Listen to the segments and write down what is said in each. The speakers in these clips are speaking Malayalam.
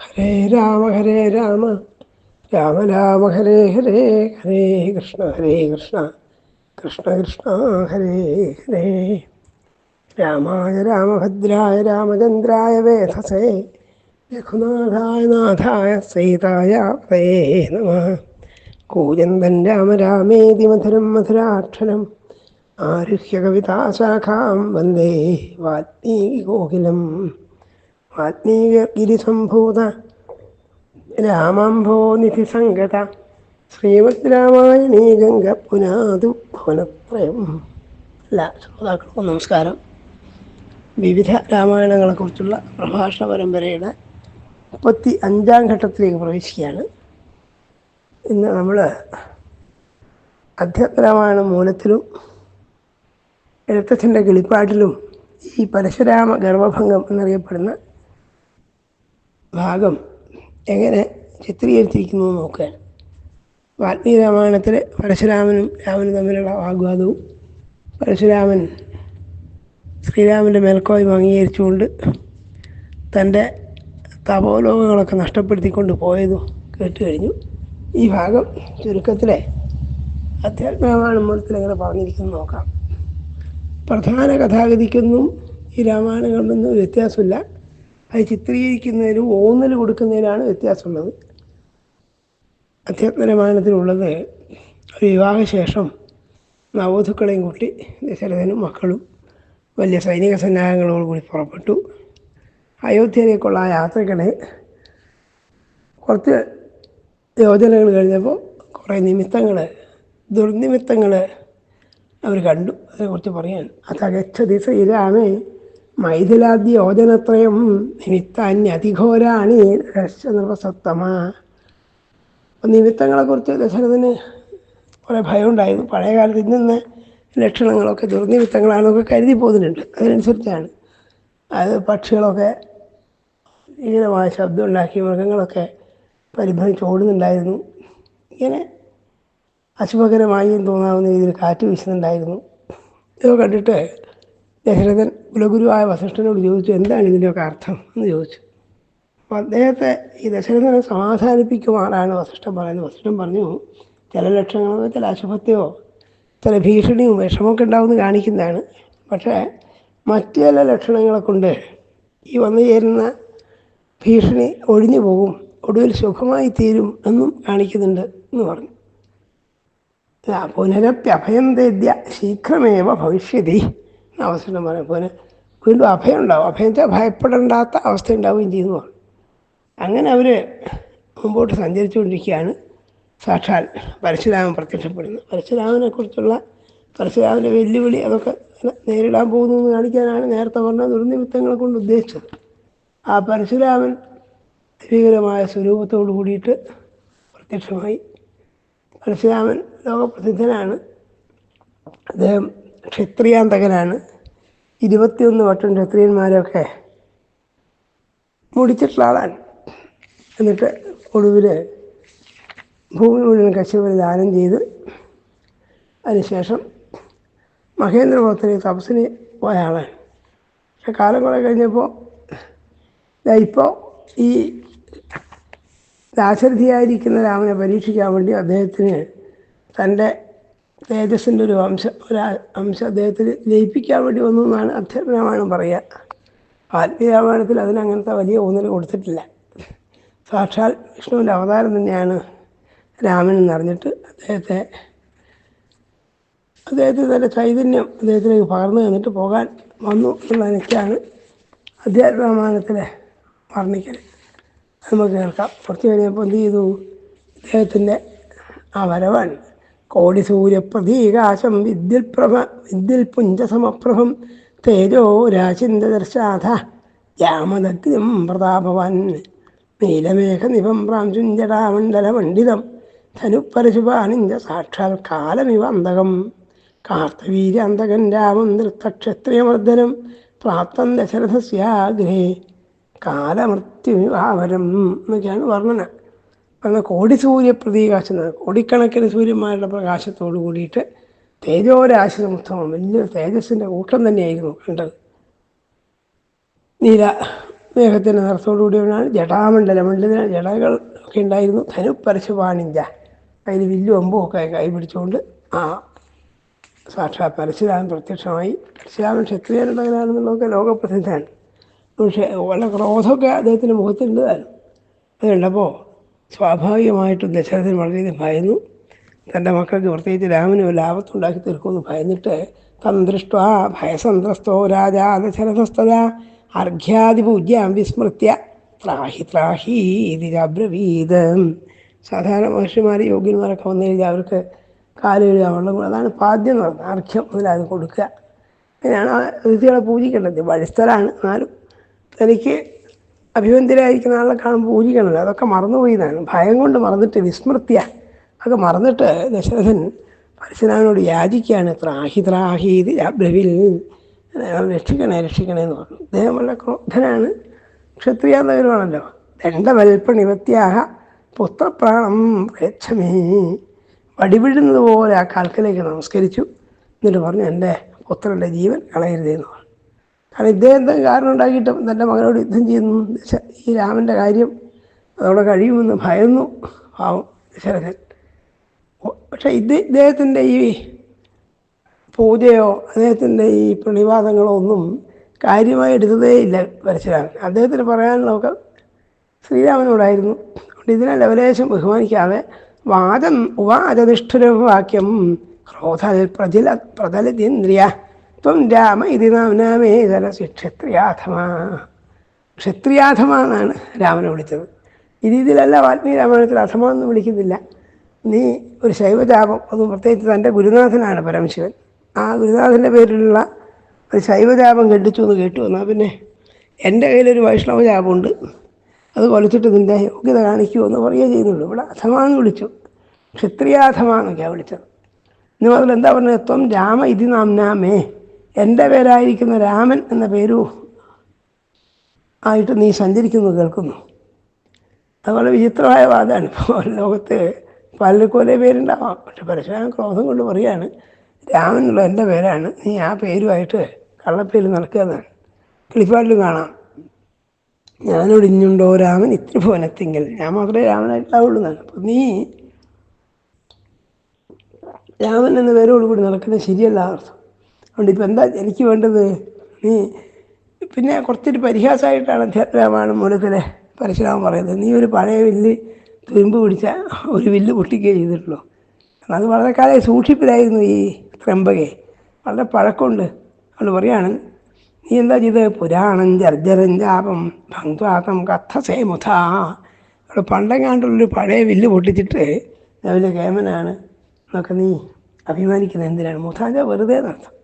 ഹരേ രാമ ഹരേ രാമ. രാമ രാമ ഹരേ ഹരേ ഹരേ കൃഷ്ണ ഹരേ കൃഷ്ണ. കൃഷ്ണ കൃഷ്ണ ഹരേ ഹരേ. രാമായ രാമഭദ്രായ രാമചന്ദ്രായ വേധസേ. രഘുനാഥായ നാഥായ സീതായ പ്രേ നമ. കൂജന്തൻ രാമ രാമേതി മധുരം മധുരാക്ഷരം ആരുഹ്യ കവിതാശാഖാം വന്ദേ വാൽമീകികോകിലം വാൽമീകിരിസംഭൂത രാമാംഭോ നിധിസംഗത. സംഗത രാമായണീ ഗംഗ പുനാതു ഭുവനത്രയം അല്ല ശ്രോതാക്കൾക്കും നമസ്കാരം. വിവിധ രാമായണങ്ങളെക്കുറിച്ചുള്ള പ്രഭാഷണ പരമ്പരയുടെ മുപ്പത്തി അഞ്ചാം ഘട്ടത്തിലേക്ക് പ്രവേശിക്കുകയാണ്. ഇന്ന് നമ്മൾ അധ്യാത്മരാമായണ മൂലത്തിലും എഴുത്തച്ഛന്റെ കിളിപ്പാട്ടിലും ഈ പരശുരാമ ഗർഭഭംഗം എന്നറിയപ്പെടുന്ന ഭാഗം എങ്ങനെ ചിത്രീകരിച്ചിരിക്കുന്നു നോക്കുകയാണ് വാൽമീകി രാമായണത്തിൽ പരശുരാമനും രാമനും തമ്മിലുള്ള വാഗ്വാദവും പരശുരാമൻ ശ്രീരാമന്റെ മേൽക്കോയ്മ അംഗീകരിച്ചുകൊണ്ട് തന്റെ തപോലോകങ്ങളൊക്കെ നഷ്ടപ്പെടുത്തിക്കൊണ്ട് പോയതും കേട്ട് കഴിഞ്ഞു. ഈ ഭാഗം ചുരുക്കത്തിലെ അധ്യാത്മരാമായണ മൂലത്തിൽ എങ്ങനെ പറഞ്ഞിരിക്കുന്നു നോക്കാം. പ്രധാന കഥാഗതിക്കൊന്നും ഈ രാമായണങ്ങളിൽ നിന്ന് വ്യത്യാസമില്ല. അത് ചിത്രീകരിക്കുന്നതിലും ഊന്നൽ കൊടുക്കുന്നതിലാണ് വ്യത്യാസമുള്ളത്. അധ്യാത്മരമാനത്തിലുള്ളത് വിവാഹശേഷം നവോധുക്കളെയും കൂട്ടി ദശരഥനും മക്കളും വലിയ സൈനിക സന്നാഹങ്ങളോടുകൂടി പുറപ്പെട്ടു. അയോധ്യയിലേക്കുള്ള യാത്രകളെ കുറച്ച് യോജനകൾ കഴിഞ്ഞപ്പോൾ കുറേ നിമിത്തങ്ങൾ ദുർനിമിത്തങ്ങൾ അവർ കണ്ടു. അതിനെക്കുറിച്ച് പറയാൻ. അത് അതകച്ചതി ശ്രീരാമേ മൈഥിലാദ്യ യോജനത്രയം നിമിത്താന്യതിഘോരാണി നിമിത്തങ്ങളെ കുറിച്ച് ദശരഥന് കുറേ ഭയം ഉണ്ടായിരുന്നു പഴയ കാലത്ത് ഇന്ന് ലക്ഷണങ്ങളൊക്കെ ദുർനിമിത്തങ്ങളാണെന്നൊക്കെ കരുതി പോകുന്നുണ്ട്. അതിനനുസരിച്ചാണ്. അത് പക്ഷികളൊക്കെ ഭീകരമായ ശബ്ദം ഉണ്ടാക്കി മൃഗങ്ങളൊക്കെ പരിഭ്രമിച്ച് ഓടുന്നുണ്ടായിരുന്നു. ഇങ്ങനെ അശുഭകരമായി തോന്നാവുന്ന രീതിയിൽ കാറ്റ് വീശുന്നുണ്ടായിരുന്നു. ഇതൊക്കെ കണ്ടിട്ട് ദശരഥൻ കുലഗുരുവായ വസിഷ്ഠനോട് ചോദിച്ചു എന്താണ് ഇതിന്റെയൊക്കെ അർത്ഥം? എന്ന് ചോദിച്ചു. അപ്പോൾ അദ്ദേഹത്തെ ഈ ദശരഥനെ സമാധാനിപ്പിക്കുമാറാണ് വസിഷ്ഠൻ പറയുന്നത്. വസിഷ്ഠൻ പറഞ്ഞു ചില ലക്ഷണങ്ങളോ ചില അശുഭത്തെയോ ചില ഭീഷണിയും വിഷമമൊക്കെ ഉണ്ടാവുമെന്ന് കാണിക്കുന്നതാണ്. പക്ഷേ മറ്റു ചില ലക്ഷണങ്ങളെ കൊണ്ട് ഈ വന്നു ചേരുന്ന ഭീഷണി ഒഴിഞ്ഞു പോകും ഒടുവിൽ സുഖമായി തീരും എന്നും കാണിക്കുന്നുണ്ട് എന്ന് പറഞ്ഞു. പുനരപ്യഭയം തേദ്യ ശീഘ്രമേവ ഭവിഷ്യതി. അവസരം പറയാം പോലെ വീണ്ടും അഭയം ഉണ്ടാവും. അഭയം വെച്ചാൽ ഭയപ്പെടേണ്ടാത്ത അവസ്ഥ ഉണ്ടാവുകയും ചെയ്യുന്നു. അങ്ങനെ അവർ മുമ്പോട്ട് സഞ്ചരിച്ചുകൊണ്ടിരിക്കുകയാണ്. സാക്ഷാൽ പരശുരാമൻ പ്രത്യക്ഷപ്പെടുന്നത്. പരശുരാമനെ കുറിച്ചുള്ള പരശുരാമന്റെ വെല്ലുവിളി അതൊക്കെ നേരിടാൻ പോകുന്നു എന്ന് കാണിക്കാനാണ് നേരത്തെ പറഞ്ഞ ദുർനിമിത്തങ്ങളെ കൊണ്ട് ഉദ്ദേശിച്ചത്. ആ പരശുരാമൻ ഭീകരമായ സ്വരൂപത്തോട് കൂടിയിട്ട് പ്രത്യക്ഷമായി. പരശുരാമൻ ലോകപ്രസിദ്ധനാണ്. അദ്ദേഹം ക്ഷത്രിയാന്തകനാണ്. ഇരുപത്തിയൊന്ന് വട്ടം ക്ഷത്രിയന്മാരൊക്കെ മുടിച്ചിട്ടുള്ള ആളാണ്. എന്നിട്ട് ഒടുവിൽ ഭൂമി മുഴുവൻ കശ്യപന് ദാനം ചെയ്ത് അതിനുശേഷം മഹേന്ദ്രപുരത്തിന് തപസ്സിന് പോയ ആളാണ്. പക്ഷെ കാലം കുറേ കഴിഞ്ഞപ്പോൾ ഇപ്പോൾ ഈ ദാശരഥിയായിരിക്കുന്ന രാമനെ പരീക്ഷിക്കാൻ വേണ്ടി അദ്ദേഹത്തിന് തന്റെ തേജസ്സിന്റെ ഒരു വംശ ഒരു അംശം അദ്ദേഹത്തിൽ ലയിപ്പിക്കാൻ വേണ്ടി വന്നു എന്നാണ് അധ്യാത്മരാമായണം പറയുക. ആത്മീയരാമായണത്തിൽ അതിനങ്ങനത്തെ വലിയ ഊന്നൽ കൊടുത്തിട്ടില്ല. സാക്ഷാൽ വിഷ്ണുവിന്റെ അവതാരം തന്നെയാണ് രാമൻ എന്നറിഞ്ഞിട്ട് അദ്ദേഹത്തെ അദ്ദേഹത്തിന് തന്നെ ചൈതന്യം അദ്ദേഹത്തിലേക്ക് പകർന്നു തന്നിട്ട് പോകാൻ വന്നു എന്നുള്ളതിനൊക്കെയാണ് അധ്യാത്മരാമായണത്തിലെ വർണിക്കൽ. നമുക്ക് കേൾക്കാം. കുറച്ച് കഴിഞ്ഞപ്പോൾ എന്ത് ചെയ്തു? അദ്ദേഹത്തിന്റെ ആ വരവാണ്. കോടി സൂര്യപ്രതീകാശം വിദ്യുൽ പ്രഭ വിദ്യുൽ പുഞ്ചസമപ്രഭം തേജോ രാശിന്ദർശാധ യാമദഗ്നം പ്രതാപവാൻ നീലമേഘ നിപം പ്രാംശുഞ്ജടാമണ്ഡലമണ്ഡിതം ധനുപരശുപാനിഞ്ച സാക്ഷാൽ കാലമിവ അന്തകം കാർത്തവീര്യാന്തകൻ രാമം നൃത്തക്ഷത്രിയമർദ്ദനം പ്രാപ്തം ദശരഥസ്യാഗ്രഹേ കാലമൃത്യുവിവാവരം എന്നൊക്കെയാണ് വർണന. പറഞ്ഞ കോടി സൂര്യ പ്രതീകാശം കോടിക്കണക്കിന് സൂര്യന്മാരുടെ പ്രകാശത്തോട് കൂടിയിട്ട് തേജോരാശി വലിയൊരു വലിയ തേജസ്സിന്റെ കൂട്ടം തന്നെയായിരുന്നു കണ്ടത്. നീല മേഘത്തിന്റെ നിറത്തോടുകൂടിയവനാണ് ജടാമണ്ഡല മണ്ഡല ജടകൾ ഒക്കെ ഉണ്ടായിരുന്നു. ധനു പരശുപാണിഞ്ച അതിൽ വില്ലും അമ്പും ഒക്കെ കൈ പിടിച്ചുകൊണ്ട് ആ സാക്ഷാത് പരശുരാമൻ പ്രത്യക്ഷമായി. പരശുരാമൻ ക്ഷത്രിയനുള്ളവനാണെന്നുള്ളതൊക്കെ ലോകപ്രസിദ്ധമാണ്. പക്ഷേ വളരെ ക്രോധമൊക്കെ അദ്ദേഹത്തിന്റെ മുഖത്തുണ്ടായിരുന്നു അത് കണ്ടപ്പോൾ സ്വാഭാവികമായിട്ടും ദശരഥൻ വളരെയധികം ഭയന്നു. തന്റെ മക്കൾക്ക് പ്രത്യേകിച്ച് രാമന് ഒരു ലാഭത്തുണ്ടാക്കി തീർക്കുമെന്ന് ഭയന്നിട്ട് തന്ദൃഷ്ട ദൃഷ്ട ഭയസന്ത്രസ്തോ രാജാ ദശരഥസ്തത അർഘ്യാദിപൂജ്യാം വിസ്മൃത്യ ത്രാഹി ത്രാഹി ഇത് അബ്രവീത് സാധാരണ മഹർഷിമാർ യോഗ്യന്മാരൊക്കെ വന്നു കഴിഞ്ഞാൽ അവർക്ക് കാൽ വെള്ളം കൊടുക്കുക. അതാണ് പാദ്യം എന്ന് പറഞ്ഞത് അർഘ്യം മുതലത് കൊടുക്കുക. അങ്ങനെയാണ് ഋതികളെ പൂജിക്കേണ്ടത്. വഴിസ്ഥലാണ്. എന്നാലും തനിക്ക് അഭിവന്ദരായിരിക്കുന്ന ആളെ കാണുമ്പോൾ ഊരിക്കണല്ലോ അതൊക്കെ മറന്നുപോയി ഭയം കൊണ്ട് മറന്നിട്ട് വിസ്മൃത്യ. അതൊക്കെ മറന്നിട്ട് ദശരഥൻ പരശുരാമനോട് യാചിക്കുകയാണ്. ത്രാഹി ത്രാഹി ഇത് ബ്രവിൽ രക്ഷിക്കണേ രക്ഷിക്കണേ എന്ന് പറഞ്ഞു. അദ്ദേഹം വളരെ ക്രോധനാണ് ക്ഷത്രിയാന്തകരുമാണല്ലോ. ദണ്ഡവൽപ്പണിവത്യാഹ പുത്രപ്രാണം പ്രേക്ഷമേ വടിവിടുന്നത് പോലെ ആ കാൽക്കലേക്ക് നമസ്കരിച്ചു. എന്നിട്ട് പറഞ്ഞു എന്റെ പുത്രന്റെ ജീവൻ കളയരുതെന്ന് പറഞ്ഞു. കാരണം ഇദ്ദേഹം എന്തെങ്കിലും കാരണം ഉണ്ടാക്കിയിട്ട് തന്റെ മകനോട് യുദ്ധം ചെയ്യുന്നു. ഈ രാമന്റെ കാര്യം അതവിടെ കഴിയുമെന്ന് ഭയന്നു. പാവം ദശരഥൻ. പക്ഷേ ഇത് ഇദ്ദേഹത്തിന്റെ ഈ പൂജയോ അദ്ദേഹത്തിന്റെ ഈ പ്രതിവാദങ്ങളോ ഒന്നും കാര്യമായി എടുത്തതേ ഇല്ല പരശുരാമൻ അദ്ദേഹത്തിന് പറയാനുള്ളതൊക്കെ ശ്രീരാമനോടായിരുന്നു. അതുകൊണ്ട് ഇതിനെ ലവലേശം ബഹുമാനിക്കാതെ വാദം ഉവാചനിഷ്ഠുരം വാക്യം ക്രോധൽ പ്രചല പ്രചലിതേന്ദ്രിയ ത്വം രാമ ഇത് നാമനാമേതന ജലസി ക്ഷത്രിയാധമാ. ക്ഷത്രിയാഥമ എന്നാണ് രാമനെ വിളിച്ചത്. ഈ രീതിയിലല്ല വാൽമീകി രാമായണത്തിൽ അഥമ എന്ന് വിളിക്കുന്നില്ല. നീ ഒരു ശൈവജാപം അതും പ്രത്യേകിച്ച് തന്റെ ഗുരുനാഥനാണ് പരമശിവൻ. ആ ഗുരുനാഥന്റെ പേരിലുള്ള ഒരു ശൈവജാപം കെട്ടിച്ചു എന്ന് കേട്ടു. എന്നാൽ പിന്നെ എന്റെ കയ്യിലൊരു വൈഷ്ണവ ജാപമുണ്ട്. അത് കൊലച്ചിട്ട് നിന്റെ യോഗ്യത കാണിക്കുമോ എന്ന് പറയുകയേ ചെയ്യുന്നുള്ളൂ. ഇവിടെ അഥമാന്ന് വിളിച്ചു. ക്ഷത്രിയാഥമ എന്നൊക്കെയാണ് വിളിച്ചത്. ഇന്ന് മുതൽ എന്താ പറഞ്ഞത്? ത്വം രാമ ഇതി നാംനാമേ എന്റെ പേരായിരിക്കുന്ന രാമൻ എന്ന പേരു ആയിട്ട് നീ സഞ്ചരിക്കുന്നു കേൾക്കുന്നു. അത് വളരെ വിചിത്രമായ വാദമാണ്. ഇപ്പോൾ ലോകത്ത് പലർക്കും പേരുണ്ടാവാം. പക്ഷെ പരശുരാമൻ ക്രോധം കൊണ്ട് പറയാണ് രാമൻ എന്നുള്ള എന്റെ പേരാണ്. നീ ആ പേരുമായിട്ട് കള്ളപ്പേര് നടക്കുക എന്നാണ്. കിളിപ്പാട്ടിലും കാണാം. ഞാനോട് ഇഞ്ഞുണ്ടോ രാമൻ? ഇത്തിരി ഭുവനത്തിങ്കൽ ഞാൻ മാത്രമേ രാമനായിട്ടുണ്ടാവുള്ളൂ എന്നാണ്. അപ്പം നീ രാമൻ എന്ന പേരോടുകൂടി നടക്കുന്നത് ശരിയല്ല അർത്ഥം അതുകൊണ്ട് ഇപ്പം എന്താ എനിക്ക് വേണ്ടത്? നീ പിന്നെ കുറച്ചൊരു പരിഹാസമായിട്ടാണ് രാമായണം മൂലത്തിലെ പരശുരാമൻ പറയുന്നത്. നീ ഒരു പഴയ വില്ല് തുരുമ്പ് പിടിച്ച ഒരു വില്ല് പൊട്ടിക്കുകയും ചെയ്തിട്ടുള്ളൂ. അത് വളരെ കാലം സൂക്ഷിപ്പിലായിരുന്നു ഈ ത്രംബകെ. വളരെ പഴക്കമുണ്ട്. അവൾ പറയാണ് നീ എന്താ ചെയ്തത്? പുരാണം ജർജരം ജാപം ഭങ്ക്വാകം കഥസേ മുഥ അവിടെ പണ്ടെങ്ങാണ്ടുള്ളൊരു പഴയ വില്ല് പൊട്ടിച്ചിട്ട് ഞാൻ കേമനാണ് എന്നൊക്കെ നീ അഭിമാനിക്കുന്നത്. എന്തിനാണ്? മുഥാന്റെ വെറുതെ നടത്തും.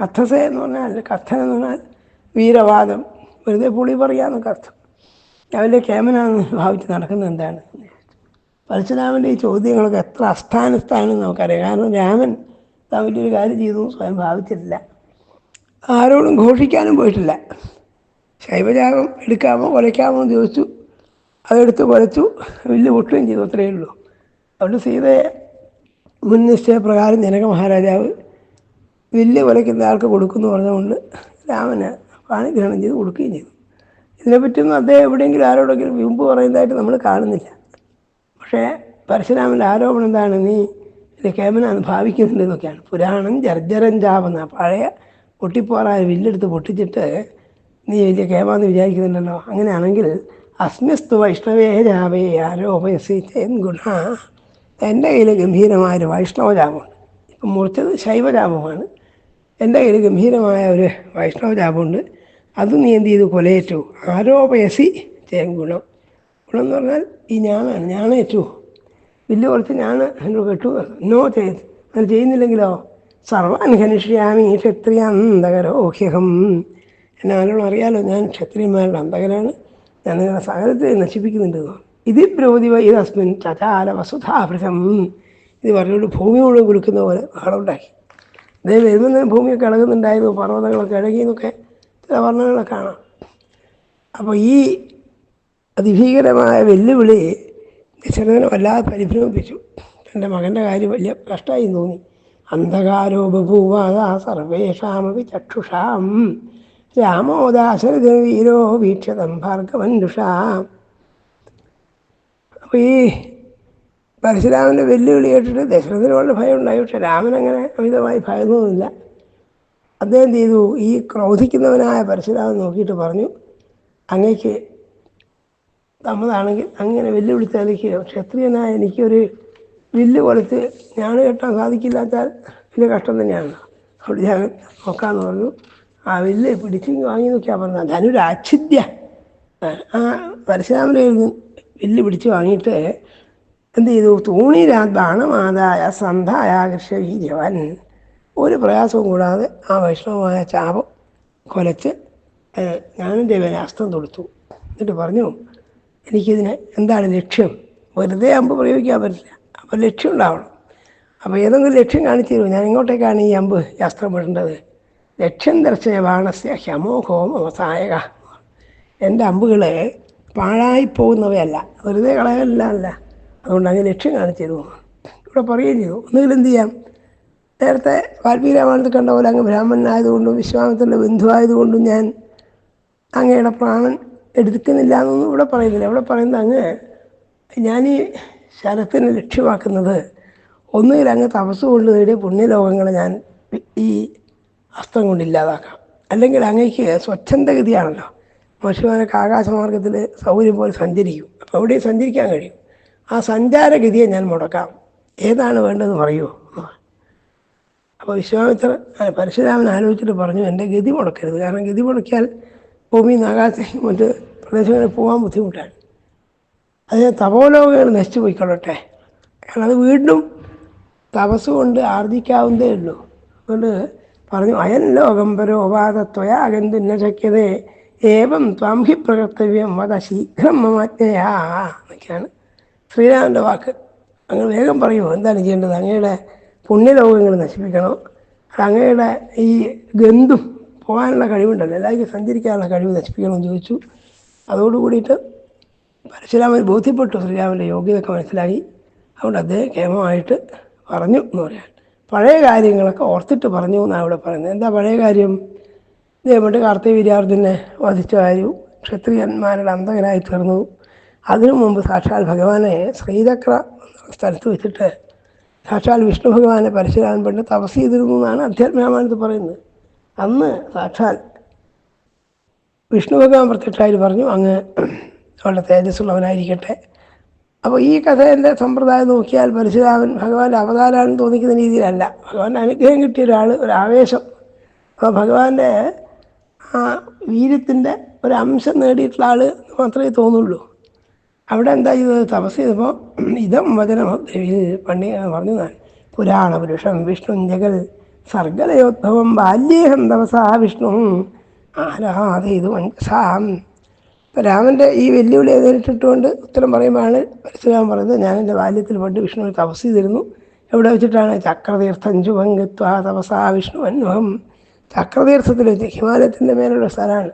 കഥസ എന്ന് പറഞ്ഞാൽ കഥന എന്ന് പറഞ്ഞാൽ വീരവാദം. വെറുതെ പുളി പറയാന്നൊക്കെ അർത്ഥം രാവിലെ കേമനാണെന്ന് ഭാവിച്ച് നടക്കുന്നത് എന്താണ്? പരശുരാമന്റെ ഈ ചോദ്യങ്ങളൊക്കെ എത്ര അസ്ഥാനസ്ഥാനം നമുക്കറിയാം. കാരണം രാമൻ താൻ വലിയൊരു കാര്യം ചെയ്തു സ്വയം ഭാവിച്ചിട്ടില്ല. ആരോടും ഘോഷിക്കാനും പോയിട്ടില്ല. ശൈവജാഗം എടുക്കാമോ കൊലയ്ക്കാമോ എന്ന് ചോദിച്ചു. അതെടുത്ത് കൊലച്ചു വലിയ പൊട്ടുകയും ചെയ്തു അത്രയേ ഉള്ളൂ. അതുകൊണ്ട് സീതയെ മുൻ നിശ്ചയപ്രകാരം ജനക മഹാരാജാവ് വില്ല് കൊലയ്ക്കുന്ന ആൾക്ക് കൊടുക്കുന്നു പറഞ്ഞുകൊണ്ട് രാമന് പാണിഗ്രഹണം ചെയ്ത് കൊടുക്കുകയും ചെയ്തു. ഇതിനെപ്പറ്റിയൊന്നും അദ്ദേഹം എവിടെയെങ്കിലും ആരോടെങ്കിലും വിമ്പ് പറയുന്നതായിട്ട് നമ്മൾ കാണുന്നില്ല. പക്ഷേ പരശുരാമന്റെ ആരോപണം എന്താണ്? നീ ഇത് കേമനാന്ന് ഭാവിക്കുന്നുണ്ട് എന്നൊക്കെയാണ്. പുരാണം ജർജരം ചാവുന്ന പഴയ പൊട്ടിപ്പോറായ വില്ലെടുത്ത് പൊട്ടിച്ചിട്ട് നീ വലിയ കേമാന്ന് വിചാരിക്കുന്നുണ്ടല്ലോ. അങ്ങനെയാണെങ്കിൽ അസ്മിസ്തു വൈഷ്ണവേ രാവേ ആരോപയസി ചേൻ ഗുണ എന്റെ കയ്യിൽ ഗംഭീരമായൊരു വൈഷ്ണവ ജാപമുണ്ട് ഇപ്പം മുറിച്ചത് ശൈവജാപമാണ് കയ്യിൽ ഗംഭീരമായ ഒരു വൈഷ്ണവ ജാപമുണ്ട് അത് നീ എന്ത് ചെയ്തു? കൊലയേറ്റു. ആരോപയസി ചേൻ ഗുണം ഗുണം എന്ന് പറഞ്ഞാൽ ഈ ഞാനാണ്. ഞാനേറ്റു വില്ല് കുറച്ച് ഞാൻ എന്നോട് കെട്ടു. നോ ചെയ്ത് അങ്ങനെ ചെയ്യുന്നില്ലെങ്കിലോ? സർവാൻ ഘനിഷ്യാമി ക്ഷത്രിയാന്തകരോ ഹ്യഹം എന്നെ ആരോടും അറിയാലോ? ഞാൻ ക്ഷത്രിയന്മാരുടെ അന്ധകരാണ് ഞാൻ നിങ്ങളുടെ സകലത്തെ നശിപ്പിക്കുന്നുണ്ട് ഇതി ബ്രോതി ഇത് അസ്മിൻ ചചാല വസുധാഭൃതം ഇത് പറഞ്ഞുകൊണ്ട് ഭൂമി മുഴുവൻ കുലുക്കുന്ന പോലെ ബഹളമുണ്ടാക്കി അദ്ദേഹം വരുമ്പോൾ ഭൂമിയൊക്കെ ഇളകുന്നുണ്ടായിരുന്നു പർവതങ്ങളൊക്കെ ഇളകി എന്നൊക്കെ ചില വർണങ്ങളെ കാണാം. അപ്പോൾ ഈ അതിഭീകരമായ വെല്ലുവിളി ദശരഥനെ വല്ലാതെ പരിഭ്രമിപ്പിച്ചു. തന്റെ മകന്റെ കാര്യം വലിയ കഷ്ടമായി തോന്നി. അന്ധകാരോ ബഭൂവാദ സർവേഷാമപി ചക്ഷുഷാം. രാമോദാശരഥ വീരോ വീക്ഷതം ഭാർഗവൻഷാ അപ്പോൾ ഈ പരശുരാമന്റെ വെല്ലുവിളി കേട്ടിട്ട് ദശരഥന് വളരെ ഭയം ഉണ്ടായി. പക്ഷെ രാമൻ അങ്ങനെ അമിതമായി ഭയന്നൊന്നുമില്ല അദ്ദേഹം ചെയ്തു. ഈ ക്രോധിക്കുന്നവനായ പരശുരാമൻ നോക്കിയിട്ട് പറഞ്ഞു അങ്ങേക്ക് തമ്മതാണെങ്കിൽ അങ്ങനെ വെല്ലുവിളിച്ചാലേക്ക് ക്ഷത്രിയനായ എനിക്കൊരു വില്ല് കൊടുത്ത് ഞാൻ കെട്ടാൻ സാധിക്കില്ലാത്താൽ വലിയ കഷ്ടം തന്നെയാണ്. അവിടെ ഞാൻ നോക്കാന്ന് പറഞ്ഞു. ആ വില്ല് പിടിച്ച് വാങ്ങി നോക്കിയാൽ പറഞ്ഞു ധനുരാച്ഛിദ്യ. ആ പരശുരാമനെ വില്ല് പിടിച്ച് വാങ്ങിയിട്ട് എന്ത് ചെയ്തു തൂണിരാ ബാണമാതായ സന്ധായ കൃഷ്ണവീര്യവൻ ഒരു പ്രയാസവും കൂടാതെ ആ വൈഷ്ണവമായ ചാപം കൊലച്ച് ഞാനെന്റെ ദേവനെ അസ്ത്രം തൊടുത്തു. എന്നിട്ട് പറഞ്ഞു എനിക്കിതിന് എന്താണ് ലക്ഷ്യം? വെറുതെ അമ്പ് പ്രയോഗിക്കാൻ പറ്റില്ല. അപ്പോൾ ലക്ഷ്യം ഉണ്ടാവണം. അപ്പോൾ ഏതെങ്കിലും ലക്ഷ്യം കാണിച്ചു തരുമോ ഞാൻ ഇങ്ങോട്ടേക്കാണ് ഈ അമ്പ് അസ്ത്രം വിടേണ്ടത് ലക്ഷ്യം ദർശയ ബാണസ്യ ഹ്യമോഹോം അവസായക എന്റെ അമ്പുകൾ പാഴായി പോകുന്നവയല്ല വെറുതെ കളയല്ല അല്ല. അതുകൊണ്ട് അങ്ങനെ ലക്ഷ്യം കാണിച്ചു ഇവിടെ പറയുകയും ചെയ്തു. ഒന്നുകിൽ എന്ത് ചെയ്യാം? നേരത്തെ വാൽമീകി രാമായണത്തിൽ കണ്ട പോലെ അങ്ങ് ബ്രാഹ്മണനായതുകൊണ്ടും വിശ്വാമിത്രന്റെ ബന്ധുവായതുകൊണ്ടും ഞാൻ അങ്ങയുടെ പ്രാണൻ എടുക്കുന്നില്ല എന്നൊന്നും ഇവിടെ പറയുന്നില്ല. ഇവിടെ പറയുന്നത് അങ്ങ് ഞാൻ ഈ ശരത്തിനെ ലക്ഷ്യമാക്കുന്നത് ഒന്നുകിൽ അങ്ങ് തപസ് കൊണ്ട് നേടിയ പുണ്യലോകങ്ങളെ ഞാൻ ഈ അസ്ത്രം കൊണ്ട് ഇല്ലാതാക്കാം. അല്ലെങ്കിൽ അങ്ങേക്ക് സ്വച്ഛന്തഗതിയാണല്ലോ മനുഷ്യമാരൊക്കെ ആകാശമാർഗത്തിൽ സൗകര്യം പോലെ സഞ്ചരിക്കും. അപ്പോൾ എവിടെയും സഞ്ചരിക്കാൻ കഴിയും. ആ സഞ്ചാരഗതിയെ ഞാൻ മുടക്കാം. ഏതാണ് വേണ്ടതെന്ന് പറയുമോ അപ്പോൾ വിശ്വാമിത്ര പരശുരാമൻ ആലോചിച്ചിട്ട് പറഞ്ഞു എന്റെ ഗതി മുടക്കരുത്. കാരണം ഗതി മുടക്കിയാൽ ഭൂമി ആകാശത്തേക്ക് മറ്റ് പ്രദേശങ്ങളിൽ പോകാൻ ബുദ്ധിമുട്ടാണ്. അതിന് തപോലോകങ്ങൾ നശിച്ചു പോയിക്കൊള്ളട്ടെ. കാരണം അത് വീണ്ടും തപസ് കൊണ്ട് ആർജിക്കാവുന്നതേ ഉള്ളൂ. അതുകൊണ്ട് പറഞ്ഞു അയൻ ലോകം ഉപാധത്വയ അകന്തുന്ന ശക്യതേ ഏവം ത്വാംഹി പ്രകർത്തവ്യം വധ ശീഘ്രം മമജ്ഞയാ. എന്നൊക്കെയാണ് ശ്രീരാമന്റെ വാക്ക്. അങ്ങ് വേഗം പറയുമോ എന്താണ് ചെയ്യേണ്ടത്? അങ്ങയുടെ പുണ്യലോകങ്ങൾ നശിപ്പിക്കണം. അങ്ങയുടെ ഈ ഗന്ധും പോകാനുള്ള കഴിവുണ്ടല്ലോ എല്ലാവർക്കും സഞ്ചരിക്കാനുള്ള കഴിവ് നശിപ്പിക്കണമെന്ന് ചോദിച്ചു. അതോടുകൂടിയിട്ട് പരശുരാമൻ ബോധ്യപ്പെട്ടു ശ്രീരാമന്റെ യോഗ്യതയൊക്കെ മനസ്സിലായി. അതുകൊണ്ട് അദ്ദേഹം ക്ഷേമമായിട്ട് പറഞ്ഞു എന്ന് പറയാൻ. പഴയ കാര്യങ്ങളൊക്കെ ഓർത്തിട്ട് പറഞ്ഞു എന്നാണ് ഇവിടെ പറയുന്നത്. എന്താ പഴയ കാര്യം? ഇതേപോലെ കാർത്തിക കാർത്തികവീര്യാർജുനെ വധിച്ച കാര്യവും ക്ഷത്രിയന്മാരുടെ അന്തകനായി തീർന്നു. അതിനു മുമ്പ് സാക്ഷാൽ ഭഗവാനെ ശ്രീചക്ര എന്ന സ്ഥലത്ത് വെച്ചിട്ട് സാക്ഷാൽ വിഷ്ണു ഭഗവാനെ പരശുരാമൻ പണ്ട് തപസ് ചെയ്തിരുന്നു എന്നാണ് അധ്യാത്മരാമായണത്തിൽ പറയുന്നത്. അന്ന് സാക്ഷാൽ വിഷ്ണു ഭഗവാൻ പ്രത്യക്ഷമായിട്ട് പറഞ്ഞു അങ്ങ് വളരെ തേജസ്സുള്ളവനായിരിക്കട്ടെ. അപ്പോൾ ഈ കഥേന്റെ സമ്പ്രദായം നോക്കിയാൽ പരശുരാമൻ ഭഗവാന്റെ അവതാരമാണെന്ന് തോന്നിക്കുന്ന രീതിയിലല്ല. ഭഗവാന്റെ അനുഗ്രഹം കിട്ടിയ ഒരാൾ ഒരു ആവേശം. അപ്പോൾ ഭഗവാന്റെ ആ വീര്യത്തിന്റെ ഒരു അംശം നേടിയിട്ടുള്ള ആൾ മാത്രമേ തോന്നുള്ളൂ. അവിടെ എന്താ ചെയ്തത്? തപസ് ചെയ്തപ്പോൾ ഇതം വചനം പണ്ടി പറഞ്ഞു. ഞാൻ പുരാണ പുരുഷം വിഷ്ണു ജഗൽ സർഗലയോദ്ഭവം ബാല്യേഹം തപസാ വിഷ്ണു ആരാധയത് വൻസാം ഇപ്പം രാമന്റെ ഈ വെല്ലുവിളി നേരിട്ടിട്ടുകൊണ്ട് ഉത്തരം പറയുമ്പോഴാണ് പരശുരാമൻ പറയുന്നത് ഞാൻ എന്റെ ബാല്യത്തിൽ പണ്ട് വിഷ്ണു തപസ് ചെയ്തിരുന്നു. എവിടെ വെച്ചിട്ടാണ്? ചക്രതീർത്ഥം ചുഭംഗത്വ തപസാ വിഷ്ണു അന്വഹം. ചക്രതീർത്ഥത്തിൽ വെച്ച് ഹിമാലയത്തിന്റെ മേലുള്ള സ്ഥലമാണ്.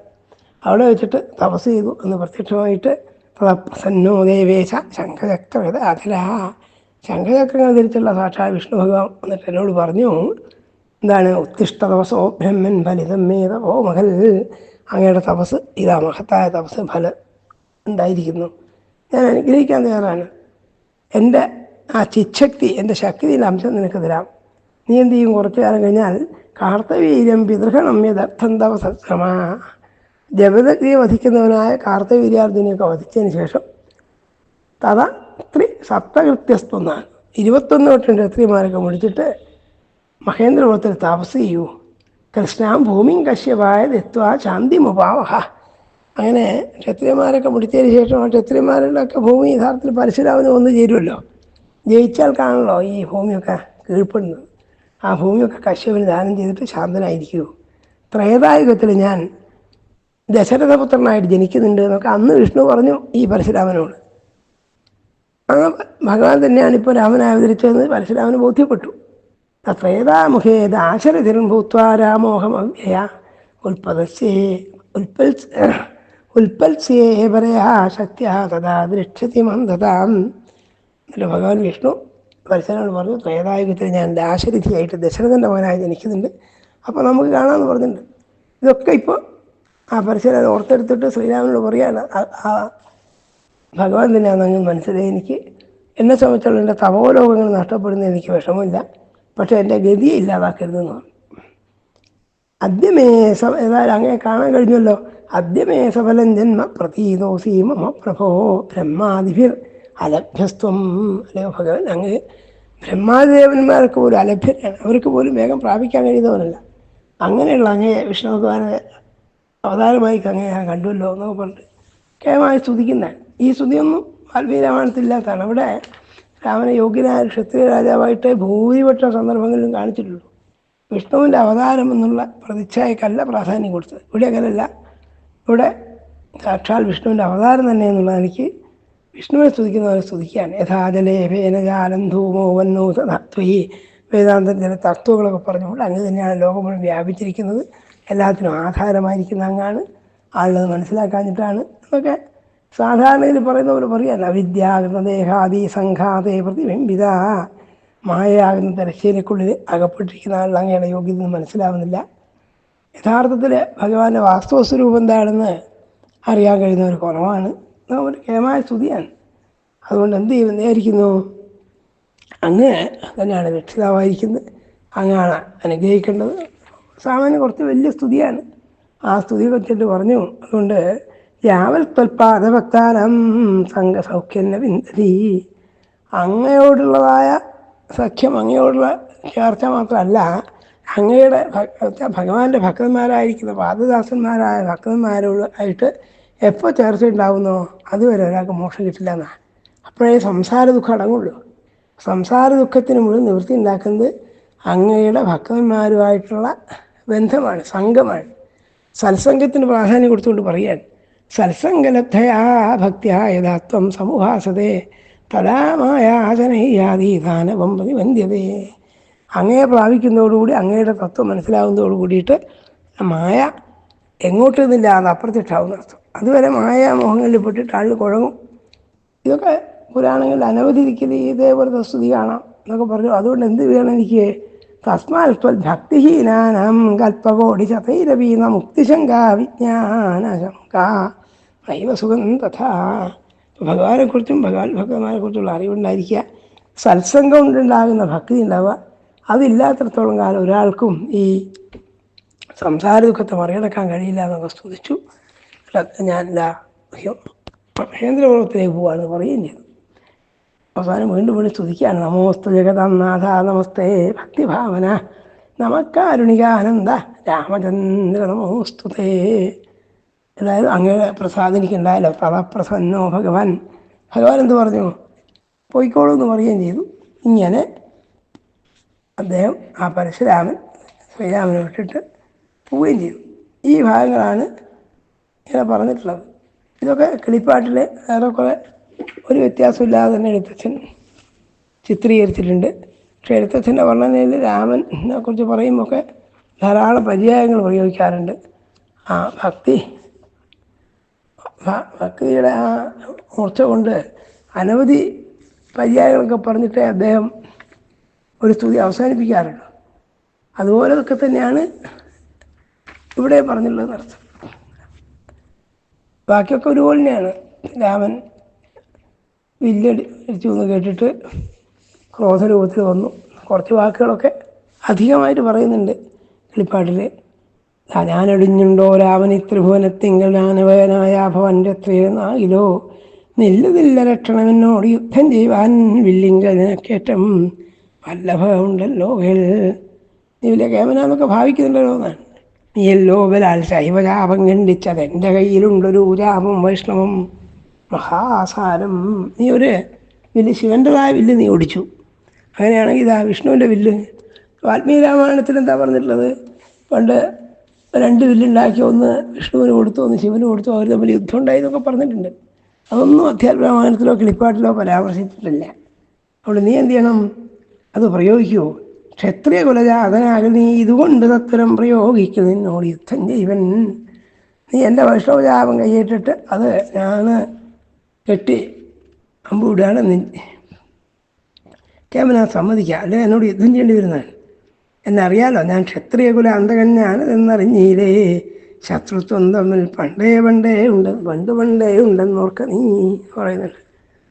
അവിടെ വെച്ചിട്ട് തപസ് ചെയ്തു എന്ന് പ്രത്യക്ഷമായിട്ട് പ്രസന്നോ ദേവേശ ശംഖചക്രത അതിലാ ശംഖചക്രങ്ങൾ ധരിച്ചുള്ള സാക്ഷാൽ വിഷ്ണു ഭഗവാൻ എന്നിട്ട് എന്നോട് പറഞ്ഞു എന്താണ്? ഉത്തിഷ്ട തപസോ ബ്രഹ്മൻ ഫലിതം മേത ഓ മകൽ അങ്ങയുടെ തപസ് ഇതാ മഹത്തായ തപസ് ഫലം ഉണ്ടായിരിക്കുന്നു. ഞാൻ അനുഗ്രഹിക്കാൻ തയ്യാറാണ്. എന്റെ ആ ചിച്ഛക്തി എന്റെ ശക്തിയിൽ അംശം നിനക്ക് തരാം. നീ എന്ത് ചെയ്യും? കുറച്ചു കാലം കഴിഞ്ഞാൽ കാർത്തവീര്യം പിതൃഹണം യഥർത്ഥം തപസശ്രമ ജപദഗ്നിയെ വധിക്കുന്നവനായ കാർത്തവീര്യാർജുനെയൊക്കെ വധിച്ചതിന് ശേഷം തഥ ത്രി സപ്തകൃത്യസ്തൊന്നാണ്. ഇരുപത്തൊന്ന് വട്ടം രത്രിമാരൊക്കെ വിളിച്ചിട്ട് മഹേന്ദ്രപുരത്തിൽ തപസ് ചെയ്യൂ. കൃഷ്ണാം ഭൂമിയും കശ്യപായ ശാന്തി ശാന്തിമുപാവഹ അങ്ങനെ ക്ഷത്രിയന്മാരൊക്കെ മുടിച്ചതിന് ശേഷം ആ ക്ഷത്രിയന്മാരുടെയൊക്കെ ഭൂമി യഥാർത്ഥത്തിൽ പരശുരാമന് വന്ന് ചേരുമല്ലോ. ജയിച്ചാൽ കാണല്ലോ ഈ ഭൂമിയൊക്കെ കീഴ്പ്പെടുന്നത്. ആ ഭൂമിയൊക്കെ കശ്യപന് ദാനം ചെയ്തിട്ട് ശാന്തനായിരിക്കൂ. ത്രേതായുഗത്തിൽ ഞാൻ ദശരഥപുത്രനായിട്ട് ജനിക്കുന്നുണ്ട് എന്നൊക്കെ അന്ന് വിഷ്ണു പറഞ്ഞു ഈ പരശുരാമനോട്. ആ ഭഗവാൻ തന്നെയാണ് ഇപ്പോൾ രാമൻ അവതരിച്ചതെന്ന് പരശുരാമന് ബോധ്യപ്പെട്ടു. ത്രേതാമുഖേ ദാശരഥിരൻ ഭൂത്വാ രാമോഹമവ്യയ. ഉൽപ്പതസ്യേ ഉൽപ്പൽസ് ഉൽപ്പൽസ്യേ പരയാ ശക്തിയ തഥാ ദൃക്ഷതി മന്ദതാം എന്നിട്ട് ഭഗവാൻ വിഷ്ണു പരശുരാമൻ പറഞ്ഞു ത്രേതായുഗത്തിൽ ഞാൻ ദാശരഥിയായിട്ട് ദശരഥന്റെ മകനായി ജനിക്കുന്നുണ്ട്. അപ്പോൾ നമുക്ക് കാണാമെന്ന് പറഞ്ഞിട്ടുണ്ട്. ഇതൊക്കെ ഇപ്പോൾ ആ പരശുരാമൻ ഓർത്തെടുത്തിട്ട് ശ്രീരാമനോട് പറയാണ് ആ- ഭഗവാൻ തന്നെയാണെന്ന് മനസ്സിലായി. എനിക്ക് എന്നെ സംബന്ധിച്ചുള്ള എന്റെ തപോലോകങ്ങൾ നഷ്ടപ്പെടുന്ന എനിക്ക് വിഷമമില്ല. പക്ഷേ എന്റെ ഗതിയെ ഇല്ലാതാക്കരുതെന്ന് പറഞ്ഞു. അദ്യമേ സ ഏതായാലും അങ്ങനെ കാണാൻ കഴിഞ്ഞല്ലോ. അദ്യമേ സഫലം ജന്മ പ്രതീതോ മമ പ്രഭോ ബ്രഹ്മാതിഭിർ അലഭ്യസ്ത്വം. അല്ലയോ ഭഗവാൻ അങ്ങ് ബ്രഹ്മാദേവന്മാർക്ക് പോലും അലഭ്യരാണ്. അവർക്ക് പോലും വേഗം പ്രാപിക്കാൻ കഴിയുന്നവരല്ല. അങ്ങനെയുള്ള അങ്ങേ വിഷ്ണു ഭഗവാനെ അവതാരമായി അങ്ങേ ഞാൻ കണ്ടുവല്ലോ എന്നൊക്കെ പറഞ്ഞിട്ട് കേമായി സ്തുതിക്കുന്നതാണ് ഈ സ്തുതിയൊന്നും വാൽമീകി രാമായണത്തിലില്ലാത്തതാണ് അവിടെ രാമനെ യോഗ്യനായ ക്ഷത്രിയ രാജാവായിട്ട് ഭൂരിപക്ഷ സന്ദർഭങ്ങളിലും കാണിച്ചിട്ടുള്ളൂ. വിഷ്ണുവിന്റെ അവതാരം എന്നുള്ള പ്രതിച്ഛായക്കല്ല പ്രാധാന്യം കൊടുത്തത്. ഇവിടെ അങ്ങനെയല്ല. ഇവിടെ സാക്ഷാൽ വിഷ്ണുവിന്റെ അവതാരം തന്നെ എന്നുള്ള എനിക്ക് വിഷ്ണുവിനെ സ്തുതിക്കുന്നവരെ സ്തുതിക്കുകയാണ് യഥാജലേ ഭേനജാലം ധൂമോ വന്നോ തത്വയി വേദാന്തത്തിന്റെ തത്വങ്ങളൊക്കെ പറഞ്ഞുകൊണ്ട് അങ്ങ് തന്നെയാണ് ലോകം മുഴുവൻ വ്യാപിച്ചിരിക്കുന്നത്. എല്ലാത്തിനും ആധാരമായിരിക്കുന്ന അങ്ങാണ്. ആളുള്ളത് മനസ്സിലാക്കാഞ്ഞിട്ടാണ്. എന്നൊക്കെ സാധാരണയിൽ പറയുന്ന പോലെ പറയാല്ല അവിദ്യാകുന്ന ദേഹാദി സംഘാതേ പ്രതിബിംബിത. മായയാകുന്ന തിരശ്ശീലക്കുള്ളിൽ അകപ്പെട്ടിരിക്കുന്ന ആളുകൾ അങ്ങയുടെ യോഗ്യത മനസ്സിലാവുന്നില്ല. യഥാർത്ഥത്തിൽ ഭഗവാന്റെ വാസ്തവ സ്വരൂപം എന്താണെന്ന് അറിയാൻ കഴിയുന്ന ഒരു കുറവാണ് ഒരു കേമായ സ്തുതിയാണ്. അതുകൊണ്ട് എന്ത് ചെയ്യും വിചാരിക്കുന്നു? അങ്ങ് തന്നെയാണ് രക്ഷിതാവായിരിക്കുന്നത്. അങ്ങാണ് അനുഗ്രഹിക്കേണ്ടത്. സാമാന്യം കുറച്ച് വലിയ സ്തുതിയാണ്. ആ സ്തുതി വെച്ചിട്ട് പറഞ്ഞു. അതുകൊണ്ട് യാവൽ ത്വൽപാദഭക്താനം സംഘസൗഖ്യന്ന വിന്ദതി. അങ്ങയോടുള്ളതായ സഖ്യം അങ്ങയോടുള്ള ചേർച്ച മാത്രമല്ല അങ്ങയുടെ ഭഗവാന്റെ ഭക്തന്മാരായിരിക്കുന്ന പാദദാസന്മാരായ ഭക്തന്മാരോട് ആയിട്ട് എപ്പോൾ ചേർച്ച ഉണ്ടാവുന്നോ അതുവരെ ഒരാൾക്ക് മോക്ഷം കിട്ടില്ല എന്നാണ് അപ്പോഴേ സംസാര ദുഃഖം അടങ്ങുള്ളൂ. സംസാര ദുഃഖത്തിന് മുഴുവൻ നിവൃത്തി ഉണ്ടാക്കുന്നത് അങ്ങയുടെ ഭക്തന്മാരുമായിട്ടുള്ള ബന്ധമാണ് സംഘമാണ്. സത്സംഗത്തിന് പ്രാധാന്യം കൊടുത്തുകൊണ്ട് പറയാൻ സത്സംഗലബ്ധയാ ഭക്തിയാ യഥാത്വം സമൂഹാസതേ തഥാ ദാനവം പ്രതിബന്ധ്യതേ. അങ്ങയെ പ്രാപിക്കുന്നതോടുകൂടി അങ്ങയുടെ തത്വം മനസ്സിലാവുന്നതോട് കൂടിയിട്ട് മായ നിന്നില്ല അത് അപ്രത്യക്ഷമാവുന്ന അർത്ഥം അതുവരെ മായ മോഹങ്ങളിൽ പെട്ടിട്ട് ആളിൽ കുഴങ്ങും. ഇതൊക്കെ പുരാണങ്ങളിൽ അനവധി ദിക്കിൽ ഇതേപോലത്തെ സ്തുതി കാണാം എന്നൊക്കെ പറഞ്ഞു. അതുകൊണ്ട് എന്ത് വേണം എനിക്ക്? തസ്മാൽത്വൽ ഭക്തിഹീനാനം കൽപ്പകോടി ശതൈരവീന മുക്തിശങ്ക വിജ്ഞാനശങ്ക. നൈവസുഖം തഥാ. ഭഗവാനെക്കുറിച്ചും ഭഗവാൻ ഭക്തന്മാരെ കുറിച്ചുള്ള അറിവുണ്ടായിരിക്കുക. സത്സംഗം കൊണ്ടുണ്ടാകുന്ന ഭക്തി ഉണ്ടാവുക. അതില്ലാത്തടത്തോളം കാലം ഒരാൾക്കും ഈ സംസാര ദുഃഖത്തെ മറികടക്കാൻ കഴിയില്ല എന്നൊക്കെ സ്തുതിച്ചു. ഞാൻ എന്താ മഹേന്ദ്രപുരത്തിലേക്ക് പോവാണ് പറയുകയും ചെയ്തു. അവസാനം വീണ്ടും വീണ്ടും സ്തുതിക്കുകയാണ്. നമോസ്തു ജഗതന്നാഥ നമസ്തേ ഭക്തിഭാവന നമക്കാരുണികാനന്ദ രാമചന്ദ്ര നമോസ്തുതേ അതായത് അങ്ങയുടെ പ്രസാദം എനിക്കുണ്ടായല്ലോ. തഥപ്രസന്നോ ഭഗവാൻ. ഭഗവാൻ എന്ത് പറഞ്ഞു? പോയിക്കോളൂ എന്ന് പറയുകയും ചെയ്തു. ഇങ്ങനെ അദ്ദേഹം ആ പരശുരാമൻ ശ്രീരാമനെ വിട്ടിട്ട് പോവുകയും ചെയ്തു. ഈ ഭാഗങ്ങളാണ് ഇങ്ങനെ പറഞ്ഞിട്ടുള്ളത്. ഇതൊക്കെ കിളിപ്പാട്ടിലെ ഏറെക്കുറെ ഒരു വ്യത്യാസമില്ലാതെ തന്നെ എഴുത്തച്ഛൻ ചിത്രീകരിച്ചിട്ടുണ്ട്. പക്ഷേ എഴുത്തച്ഛന്റെ വർണനയിൽ രാമനെ കുറിച്ച് പറയുമ്പോഴൊക്കെ ധാരാളം പര്യായങ്ങൾ പ്രയോഗിക്കാറുണ്ട്. ആ ഭക്തി ഭക്തിയുടെ ആ മൂർച്ച കൊണ്ട് അനവധി പര്യായങ്ങളൊക്കെ പറഞ്ഞിട്ട് അദ്ദേഹം ഒരു സ്തുതി അവസാനിപ്പിക്കാറുണ്ട്. അതുപോലെ ഒക്കെ തന്നെയാണ് ഇവിടെ പറഞ്ഞിട്ടുള്ളത് അർത്ഥം ബാക്കിയൊക്കെ ഒരുപോലെ തന്നെയാണ്. രാമൻ വില്ലടിച്ചു എന്ന് കേട്ടിട്ട് ക്രോധ രൂപത്തിൽ വന്നു. കുറച്ച് വാക്കുകളൊക്കെ അധികമായിട്ട് പറയുന്നുണ്ട് കളിപ്പാട്ടിൽ ഞാനൊടിഞ്ഞുണ്ടോ രാമനി ത്രിഭുവനത്തിങ്കൽ ഞാനവനായ ഭവന്റെ എത്രയെന്നാകിലോ നില്ലതില്ല ലക്ഷണമെന്നോട് യുദ്ധം ചെയ്യുവാൻ വില്ലിങ്കൽ നിനക്കേറ്റം വല്ലഭമുണ്ടല്ലോ നീ വലിയ കേമനാന്നൊക്കെ ഭാവിക്കുന്നുണ്ടല്ലോ എന്നാണ്. നീയല്ലോ ബലാൽ ശൈവജാപം ഖണ്ഡിച്ചത് എന്റെ കയ്യിലുണ്ടൊരു രാമം വൈഷ്ണവം. മഹാസാരം. നീ ഒരു വില്ല് ശിവന്റെതായ വില്ല് നീ ഓടിച്ചു. അങ്ങനെയാണെങ്കിൽ ഇതാ വിഷ്ണുവിന്റെ വില്ല്. വാൽമീകി രാമായണത്തിൽ എന്താ പറഞ്ഞിട്ടുള്ളത്? പണ്ട് രണ്ട് വില്ലുണ്ടാക്കി ഒന്ന് വിഷ്ണുവിന് കൊടുത്തു ഒന്ന് ശിവന് കൊടുത്തു അവർ തമ്മിൽ യുദ്ധം ഉണ്ടായി എന്നൊക്കെ പറഞ്ഞിട്ടുണ്ട്. അതൊന്നും അധ്യാത്മ രാമായണത്തിലോ കിളിപ്പാട്ടിലോ പരാമർശിച്ചിട്ടില്ല. അവിടെ നീ എന്ത് ചെയ്യണം? അത് പ്രയോഗിക്കുമോ ക്ഷത്രിയ കുലജാതനാകൽ നീ ഇതുകൊണ്ട് തത്വരം പ്രയോഗിക്കും. നിന്നോട് യുദ്ധം ചെയ്യുവൻ. നീ എന്റെ വൈഷ്ണവജാപം കൈയിട്ടിട്ട് അത് ഞാൻ കെട്ടി അമ്പ് നി കേമന സമ്മതിക്കുക അല്ലെ? എന്നോട് യുദ്ധം ചെയ്യേണ്ടി വരുന്നത് എന്നറിയാലോ ഞാൻ ക്ഷത്രിയ കുല അന്തകന്യാണ് എന്നറിഞ്ഞീലേ ശത്രുത്വം തമ്മിൽ പണ്ടേ പണ്ടേ ഉണ്ട് പണ്ട് പണ്ടേ ഉണ്ടെന്നോർക്ക നീ പറയുന്നുണ്ട്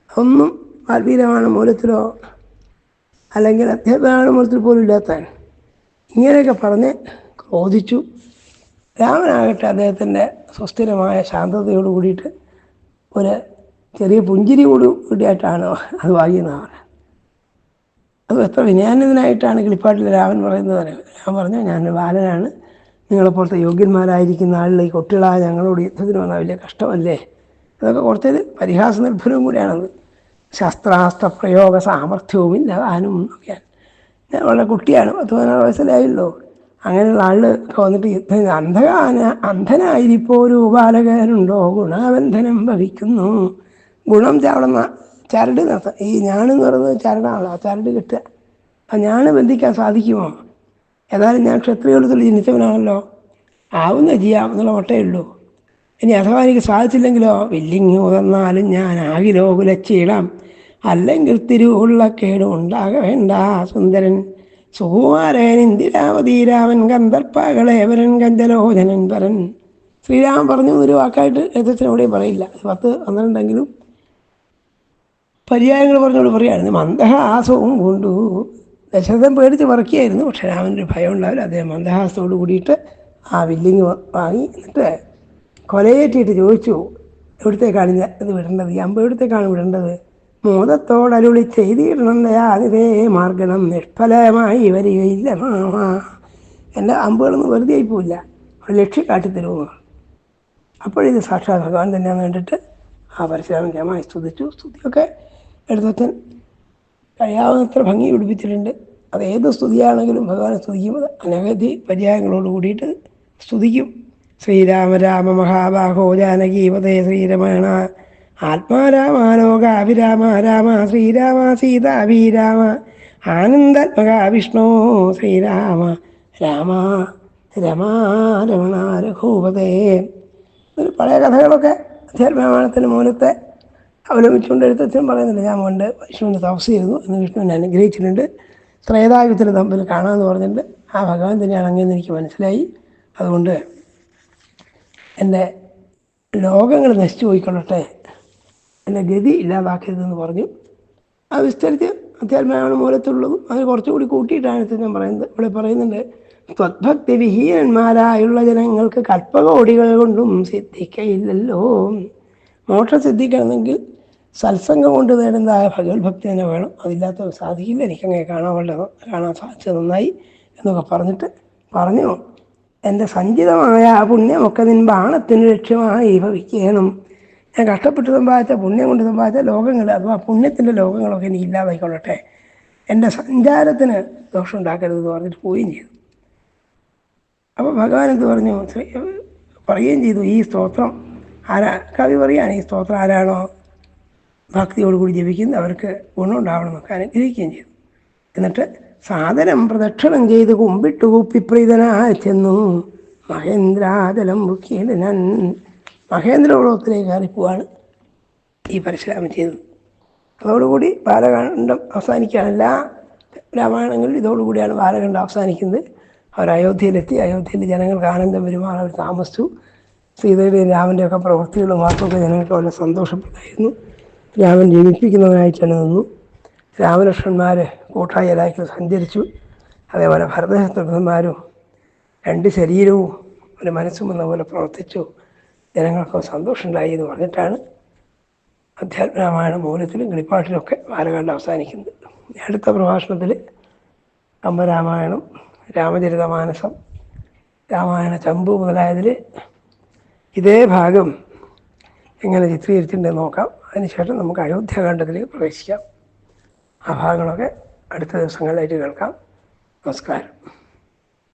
ഒന്നും വാൽവീരമാണ് മൂലത്തിലോ അല്ലെങ്കിൽ അധ്യാപകമാണ് മൂലത്തിൽ പോലും ഇല്ലാത്തതാണ് ഇങ്ങനെയൊക്കെ പറഞ്ഞ് ക്രോധിച്ചു. രാമനാകട്ടെ അദ്ദേഹത്തിന്റെ സുസ്ഥിരമായ ശാന്തതയോട് കൂടിയിട്ട് ഒരു ചെറിയ പുഞ്ചിരിയോട് കൂടിയായിട്ടാണ് അത് പറയുന്നത് അത് എത്ര വിനയാനന്ദനായിട്ടാണ് കിളിപ്പാട്ടിൽ രാമൻ പറയുന്നത് ഞാൻ പറഞ്ഞു ഞാൻ ബാലനാണ്. നിങ്ങളെപ്പോലത്തെ യോഗ്യന്മാരായിരിക്കുന്ന ആളിലേക്ക് കുട്ടികളായ ഞങ്ങളോട് യുദ്ധത്തിന് വന്നാൽ വലിയ കഷ്ടമല്ലേ? അതൊക്കെ കുറച്ച് പരിഹാസ നിർഭരവും കൂടിയാണത്. ശസ്ത്രാസ്ത്ര പ്രയോഗ സാമർഥ്യവും ഇല്ല ആനും ഒക്കെയാണ്. ഞാൻ വളരെ കുട്ടിയാണ് പത്ത് പതിനാറ് വയസ്സിലായല്ലോ അങ്ങനെയുള്ള ആൾ വന്നിട്ട് യുദ്ധം അന്ധകാന അന്ധനായിരിപ്പോരു ബാലകനുണ്ടോ? ഗുണബന്ധനം ഭവിക്കുന്നു ഗുണം ചാവണം ചരട് നടത്താം ഈ ഞാനെന്ന് പറയുന്നത് ചരടാണല്ലോ ആ ചരട് കിട്ടുക. ആ ഞാൻ ബന്ധിക്കാൻ സാധിക്കുമോ? ഏതായാലും ഞാൻ ക്ഷത്രിയോടത്തുള്ള ജനിച്ചവനാണല്ലോ. ആവുന്ന ചെയ്യാം എന്നുള്ള ഉള്ളൂ. ഇനി അഥവാ എനിക്ക് സാധിച്ചില്ലെങ്കിലോ? വില്ലിങ്ങി ഉതന്നാലും ഞാൻ ആകിലോ കുലച്ചിടാം അല്ലെങ്കിൽ തിരുവുള്ള കേടും ഉണ്ടാക വേണ്ട സുന്ദരൻ. സുകുമാരൻ ഇന്ദിരാവതി രാമൻ ഗന്ധർപ്പകളേവരൻ ഗന്ധലോചനൻ പരൻ ശ്രീരാമൻ പറഞ്ഞു ഒരു വാക്കായിട്ട് എഴുത്തച്ഛനോടെയും പറയില്ല. പത്ത് പന്ത്രണ്ടെങ്കിലും പര്യായങ്ങൾ പറഞ്ഞോട് പറയുകയായിരുന്നു മന്ദഹാസവും കൊണ്ടു. ദശരഥൻ പേടിച്ച് പറക്കുകയായിരുന്നു പക്ഷെ രാമനൊരു ഭയം ഉണ്ടാവില്ല. അദ്ദേഹം മന്ദഹാസത്തോട് കൂടിയിട്ട് ആ വില്ലിങ് വാങ്ങി. എന്നിട്ട് കൊലയേറ്റിയിട്ട് ചോദിച്ചു എവിടത്തേക്കാണ് ഇത് വിടേണ്ടത്? ഈ അമ്പ എവിടത്തേക്കാണ് വിടേണ്ടത് മോദത്തോടരുളി ചെയ്തിടണേ മാർഗണം നിഷ്ഫലമായി വരികയില്ല എന്റെ അമ്പുകളൊന്നും വെറുതെ ആയിപ്പോയില്ല അവിടെ ലക്ഷ്യം കാട്ടിത്തരുമോ? അപ്പോഴിത് സാക്ഷാത് ഭഗവാൻ തന്നെയാണ് കണ്ടിട്ട് ആ പരശുരാമൻ രമായി സ്തുതിച്ചു. സ്തുതിയൊക്കെ എടുത്തച്ഛൻ കഴിയാവുന്നത്ര ഭംഗി പിടിപ്പിച്ചിട്ടുണ്ട്. അത് ഏത് സ്തുതിയാണെങ്കിലും ഭഗവാനെ സ്തുതിക്കും. അനവധി പര്യായങ്ങളോട് കൂടിയിട്ട് സ്തുതിക്കും. ശ്രീരാമ രാമ മഹാബാഹോ ജാനകീപതേ ശ്രീരമണ ആത്മാരാമാലോകാഭിരാമ രാമ ശ്രീരാമ സീതാഭിരാമ ആനന്ദാത്മക വിഷ്ണു ശ്രീരാമ രാമ രമാ രമണ രഘൂപതേ. ഒരു പഴയ കഥകളൊക്കെ അധ്യാത്മരാമായണത്തിന്റെ മൂലത്തെ അവലംബിച്ചുകൊണ്ട് എഴുത്തച്ഛൻ പറയുന്നില്ല. ഞാൻ പണ്ട് വിഷ്ണുവിന്റെ തപസ് ചെയ്തു എന്ന് വിഷ്ണുവിനെ അനുഗ്രഹിച്ചിട്ടുണ്ട്. ത്രേതായുധത്തിൽ തമ്മിൽ കാണാമെന്ന് പറഞ്ഞിട്ടുണ്ട്. ആ ഭഗവാൻ തന്നെയാണ് അങ്ങനെയെന്ന് എനിക്ക് മനസ്സിലായി. അതുകൊണ്ട് എന്റെ ലോകങ്ങൾ നശിച്ചു പോയിക്കൊള്ളട്ടെ. എന്റെ ഗതി ഇല്ലാതാക്കരുതെന്ന് പറഞ്ഞു. അത് വിസ്തരിച്ച് അധ്യാത്മമാണ് മൂലത്തുള്ളതും അത് കുറച്ചുകൂടി കൂട്ടിയിട്ടാണ് ഇത് ഞാൻ പറയുന്നത്. ഇവിടെ പറയുന്നുണ്ട് ത്വദ്ഭക്തി വിഹീനന്മാരായുള്ള ജനങ്ങൾക്ക് കൽപ്പകോടികൾ കൊണ്ടും സിദ്ധിക്കയില്ലല്ലോ. മോക്ഷം സിദ്ധിക്കണമെങ്കിൽ സത്സംഗം കൊണ്ട് നേടുന്നതായ ഭഗവത് ഭക്തി തന്നെ വേണം. അതില്ലാത്ത സാധിക്കില്ല. എനിക്കങ്ങനെ കാണാൻ വളരെ കാണാൻ സാധിച്ചത് നന്നായി എന്നൊക്കെ പറഞ്ഞിട്ട് പറഞ്ഞു. എന്റെ സഞ്ചിതമായ ആ പുണ്യമൊക്കെ നിൻ ബാണത്തിന് ലക്ഷ്യമായി ഭവിക്കണം. ഞാൻ കഷ്ടപ്പെട്ട് സമ്പാദിച്ച പുണ്യം കൊണ്ട് സമ്പാദിച്ച ലോകങ്ങൾ അഥവാ പുണ്യത്തിന്റെ ലോകങ്ങളൊക്കെ എനിക്ക് ഇല്ലാതായിക്കൊള്ളട്ടെ. എന്റെ സഞ്ചാരത്തിന് ദോഷം ഉണ്ടാക്കരുതെന്ന് പറഞ്ഞിട്ട് പോവുകയും ചെയ്തു. അപ്പോൾ ഭഗവാൻ എന്ത് പറഞ്ഞു? പറയുകയും ചെയ്തു ഈ സ്തോത്രം ആരാ കവി പറയുകയാണ് ഈ സ്തോത്രം ആരാണോ? ഭക്തിയോടുകൂടി ജപിക്കുന്ന അവർക്ക് ഗുണമുണ്ടാവണമെന്നൊക്കെ അനുഗ്രഹിക്കുകയും ചെയ്തു. എന്നിട്ട് സാധനം പ്രദക്ഷിണം ചെയ്ത് കുമ്പിട്ട് കൂപ്പിപ്രീതനായി ചെന്നു. മഹേന്ദ്രാചലം മുഖ്യനൻ മഹേന്ദ്രകുളത്തിലേക്ക് അറിയിക്കുവാണ് ഈ പരശുരാമൻ ചെയ്തത്. അതോടുകൂടി ബാലകാണ്ഡം അവസാനിക്കുകയാണ്. എല്ലാ രാമായണങ്ങളിലും ഇതോടുകൂടിയാണ് ബാലകാണ്ഡം അവസാനിക്കുന്നത്. അവർ അയോധ്യയിലെത്തി. അയോധ്യയിലെ ജനങ്ങൾക്ക് ആനന്ദം വരുമാനം അവർ താമസിച്ചു. സീതയുടെയും രാമന്റെയൊക്കെ പ്രവൃത്തികളും വാക്കൊക്കെ ജനങ്ങൾക്ക് വളരെ സന്തോഷപ്പെട്ടായിരുന്നു. രാമൻ ജീവിപ്പിക്കുന്നതിനായി ചെന്നു നിന്നു. രാമലക്ഷ്മണന്മാർ എല്ലാവർക്കും സഞ്ചരിച്ചു. അതേപോലെ ഭരതശത്രുഘ്നന്മാരും രണ്ട് ശരീരവും ഒരു മനസ്സും എന്ന പോലെ പ്രവർത്തിച്ചു. ജനങ്ങൾക്ക് സന്തോഷമുണ്ടായി എന്ന് പറഞ്ഞിട്ടാണ് അധ്യാത്മരാമായണ മൂലത്തിലും കിളിപ്പാട്ടിലൊക്കെ ബാലകാണ്ഡം അവസാനിക്കുന്നത്. അടുത്ത പ്രഭാഷണത്തിൽ കമ്പരാമായണം രാമചരിതമാനസം രാമായണ ചമ്പു മുതലായതിൽ ഇതേ ഭാഗം എങ്ങനെ ചിത്രീകരിച്ചിട്ടുണ്ടെന്ന് നോക്കാം. അതിനുശേഷം നമുക്ക് അയോധ്യാകാന്ഡത്തിലേക്ക് പ്രവേശിക്കാം. ആ ഭാഗങ്ങളൊക്കെ അടുത്ത ദിവസങ്ങളിലായിട്ട് കേൾക്കാം. നമസ്കാരം.